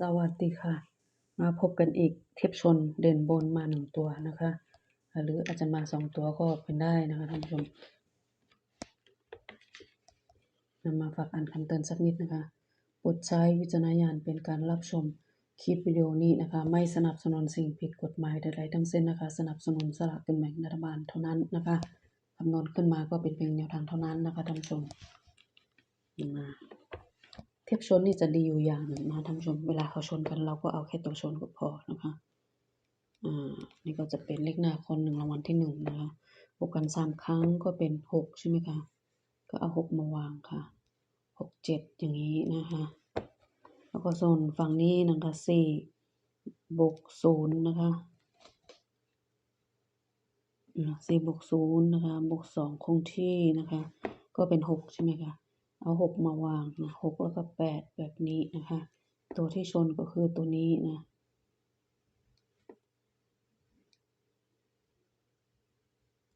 สวัสดีค่ะ มาพบกันอีกเทปชนเด่นบนมาหนึ่งตัวนะคะ หรืออาจจะมาสองตัวก็เป็นได้นะคะท่านผู้ชมนำมาฝากอ่านคำเตือนสักนิดนะคะโปรดใช้วิจารณญาณเป็นการรับชมคลิปวิดีโอนี้นะคะ ไม่สนับสนุนสิ่งผิดกฎหมายใดๆทั้งสิ้นนะคะ สนับสนุนสลากกินแบ่งรัฐบาลเท่านั้นนะคะคำนวณขึ้นมาก็เป็นเพียงแนวทางเท่านั้นนะคะท่านผู้ชมมา เทียบชนนี่จะดีอยู่อย่างหนึ่งนะท่านผู้ชมเวลาเขาชนกันเราก็เอาแค่ตัวชนก็พอนะคะอ่านี่ก็จะเป็นเลขหน้าคนหนึ่งรางวัลที่หนึ่งนะคะบวกกันสามครั้งก็เป็นหกใช่ไหมคะก็เอาหกมาวางค่ะหกเจ็ดอย่างนี้นะคะแล้วก็ส่วนฝั่งนี้นะคะสี่บวกศูนย์นะคะสี่บวกศูนย์นะคะบวกสองคงที่นะคะ ก็เป็นหกใช่ไหมคะ เอาหกมาวางนะหกแล้วก็แปดแบบนี้นะคะ ตัวที่ชนก็คือตัวนี้นะ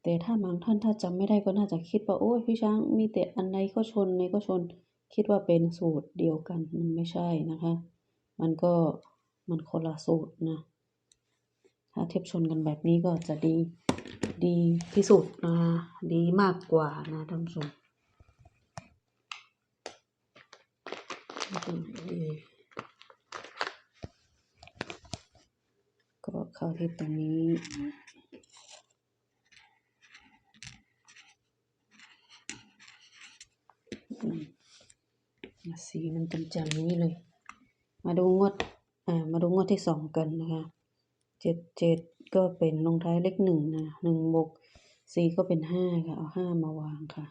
แต่ถ้าบางท่านถ้าจำไม่ได้ก็น่าจะคิดว่าโอ้ยพี่ช้างมีแต่อันใดก็ชนในก็ชน คิดว่าเป็นสูตรเดียวกันมันไม่ใช่นะคะ มันก็มันคนละสูตรนะ ถ้าเทียบชนกันแบบนี้ก็จะดีดีที่สุดนะดีมากกว่านะท่านผู้ชม ตรงไหนดีก็เข้าที่ตรงนี้สีมันจำจำนี้เลย มาดูงวดอ่ามาดูงวดที่สองกันนะคะเจ็ดเจ็ดก็เป็นลงท้ายเลขหนึ่งนะหนึ่งบวกสี่ก็เป็นห้าค่ะ เอาห้ามาวางค่ะ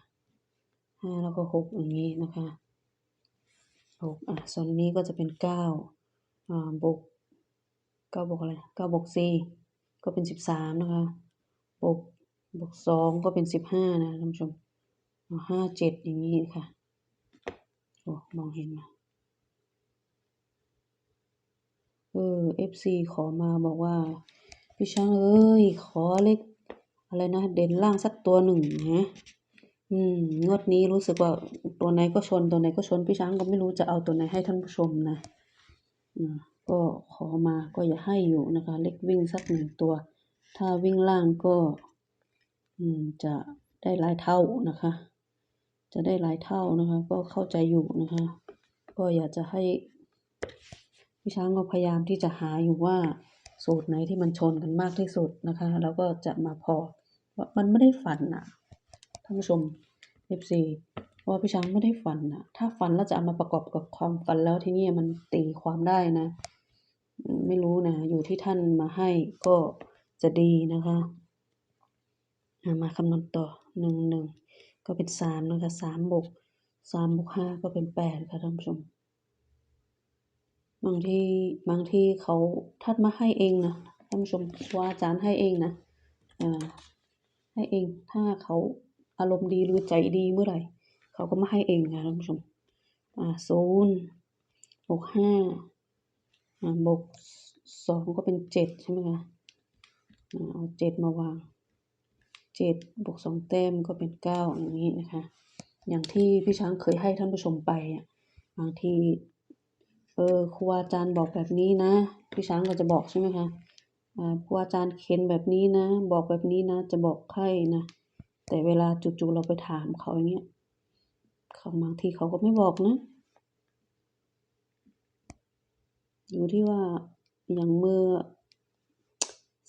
ห้าแล้วก็หกอย่างนี้นะคะ หกอะส่วนนี้ก็จะเป็นเก้าอ่าบวกเก้าบวกอะไรเก้าบวกสี่ก็เป็นสิบสามนะคะบวกบวกสองก็เป็นสิบห้านะท่านผู้ชมเอาห้าเจ็ดอย่างนี้ค่ะโอ้มองเห็นไหมเออ FC ขอมาบอกว่า พี่ช้างเอ้ย ขอเลขอะไรนะ เด่นล่างสักตัวหนึ่งนะ อืม งวดนี้รู้สึกว่าตัวไหนก็ชนตัวไหนก็ชนพี่ช้างก็ไม่รู้จะเอาตัวไหนให้ท่านผู้ชมนะอก็ขอมาก็อย่าให้อยู่นะคะ เลขวิ่งสักหนึ่งตัว ถ้าวิ่งล่างก็ อืม จะได้หลายเท่านะคะ จะได้หลายเท่านะคะ ก็เข้าใจอยู่นะคะ ก็อยากจะให้พี่ช้างก็พยายามที่จะหาอยู่ว่าสูตรไหนที่มันชนกันมากที่สุดนะคะ แล้วก็จะมาพอว่ามันไม่ได้ฝันนะ ท่านผู้ชม FC เพราะว่าพี่ช้างไม่ได้ฝันนะถ้าฝันแล้วจะเอามาประกอบกับความฝันแล้วที่นี่มันตีความได้นะ ไม่รู้นะ อยู่ที่ท่านมาให้ก็จะดีนะคะอะมาคำนวณต่อหนึ่งหนึ่งก็เป็นสามนะคะสามบวกสามบวกห้าก็เป็นแปดค่ะท่านผู้ชม บางทีบางทีเขาท่านมาให้เองนะท่านผู้ชมว่าอาจารย์ให้เองนะอ่าให้เองถ้าเขา อารมณ์ดีหรือใจดีเมื่อไหร่ เขาก็มาให้เองนะท่านผู้ชมอ่าศูนย์บวกห้าอ่าบวกสองก็เป็นเจ็ดใช่ไหมคะเอาเจ็ดมาวางเจ็ดบวกสองแต้มก็เป็นเก้าอย่างนี้นะคะ อย่างที่พี่ช้างเคยให้ท่านผู้ชมไปอะบางทีเออครูอาจารย์บอกแบบนี้นะพี่ช้างก็จะบอกใช่ไหมคะอ่าครูอาจารย์เขียนแบบนี้นะ บอกแบบนี้นะ จะบอกให้นะ แต่เวลาจู่ๆเราไปถามเขาอย่างเงี้ยเขาบางทีเขาก็ไม่บอกนะ อยู่ที่ว่าอย่างเมื่อ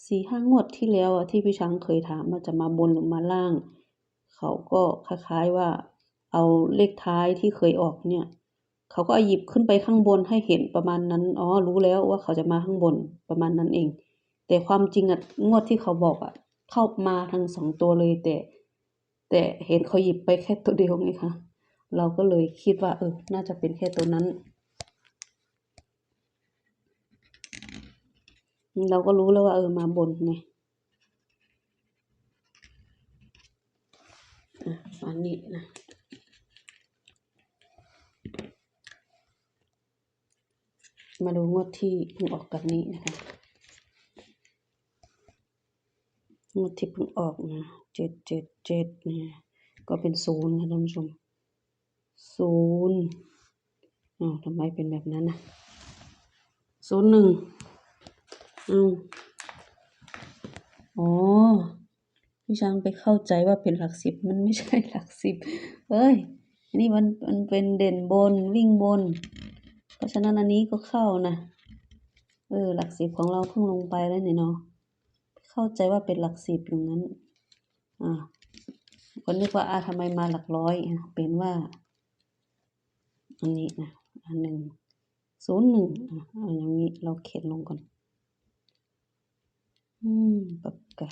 สี่ห้างวดที่แล้วอะที่พี่ช้างเคยถามว่าจะมาบนหรือมาล่าง เขาก็คล้ายๆว่า เอาเลขท้ายที่เคยออกเนี่ย เขาก็เอาหยิบขึ้นไปข้างบนให้เห็นประมาณนั้นอ๋อรู้แล้วว่าเขาจะมาข้างบนประมาณนั้นเอง แต่ความจริงอะงวดที่เขาบอกอะเข้ามาทั้งสองตัวเลยแต่ แต่เห็นเขาหยิบไปแค่ตัวเดียวไงคะเราก็เลยคิดว่าเออ น่าจะเป็นแค่ตัวนั้น เราก็รู้แล้วว่า เออมาบนไงอะอันนี้นะมาดูงวดที่เพิ่งออกกับนี้นะคะ งวดที่เพิ่งออกนะเจ็ดเจ็ดเจ็ดเนี่ย ก็เป็นศูนย์ค่ะท่านผู้ชมศูนย์อ้าวทำไมเป็นแบบนั้นนะศูนย์หนึ่งเอาอ๋อพี่ช้างไปเข้าใจว่าเป็นหลักสิบมันไม่ใช่หลักสิบเอ้ยอันนี้มันมันเป็นเด่นบนวิ่งบน เพราะฉะนั้นอันนี้ก็เข้านะเออหลักสิบของเราเพิ่งลงไปแล้วเนี่ยเนาะ เข้าใจว่าเป็นหลักสิบอย่างนั้น อ่าคนนึกว่าอ่าทำไมมาหลักร้อย เป็นว่า อันนี้นะอันหนึ่งศูนย์หนึ่งอ่าอย่างนี้เราเขียนลงก่อน อืมปากกา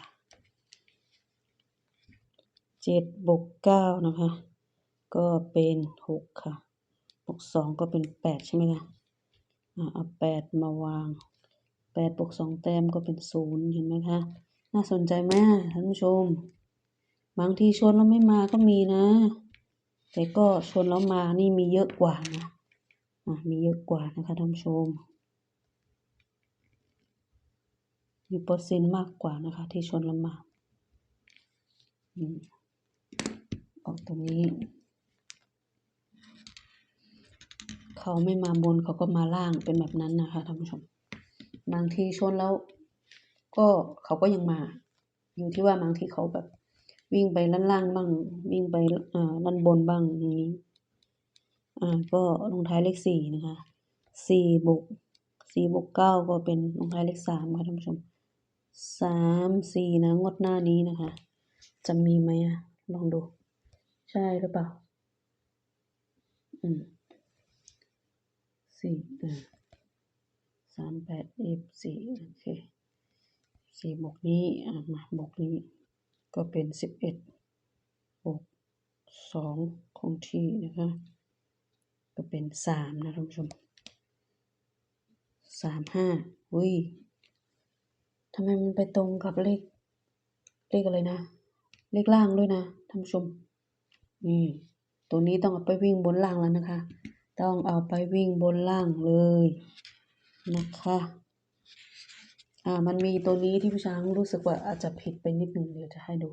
เจ็ดบวกเก้านะคะ ก็เป็นหกค่ะบวกสองก็เป็นแปดใช่ไหมคะอ่าเอาแปดมาวาง แปดบวกสองแต้มก็เป็นศูนย์เห็นไหมคะ น่าสนใจไหมอะท่านผู้ชม บางทีชนแล้วไม่มาก็มีนะ แต่ก็ชนแล้วมานี่มีเยอะกว่านะอะมีเยอะกว่านะคะท่านผู้ชม มีเปอร์เซ็นต์มากกว่านะคะ ที่ชนแล้วมาอืมออกตรงนี้ เขาไม่มาบนเขาก็มาล่างเป็นแบบนั้นนะคะท่านผู้ชม บางทีชนแล้ว ก็เขาก็ยังมา อยู่ที่ว่าบางทีเขาแบบ วิ่งไปด้านล่างบ้างวิ่งไปอ่าด้านบนบ้างอย่างนี้อ่าก็ลงท้ายเลขสี่นะคะสี่บวกสี่บวกเก้าก็เป็นลงท้ายเลขสามค่ะท่านผู้ชมสามสี่นะงวดหน้านี้นะคะ จะมีไหมอะลองดู ใช่หรือเปล่า อืมสี่อ่า สามแปดเอฟสี่โอเคสี่บวกนี้อ่ามาบวกนี้ ก็เป็นสิบเอ็ดบวกสองคงที่นะคะ ก็เป็นสามนะท่านผู้ชมสามห้าอุ้ยทำไมมันไปตรงกับเลข เลขอะไรนะ เลขล่างด้วยนะท่านผู้ชม นี่ ตัวนี้ต้องเอาไปวิ่งบนล่างแล้วนะคะ ต้องเอาไปวิ่งบนล่างเลย นะคะอ่ามันมีตัวนี้ที่พี่ช้างรู้สึกว่าอาจจะผิดไปนิดหนึ่งเดี๋ยวจะให้ดู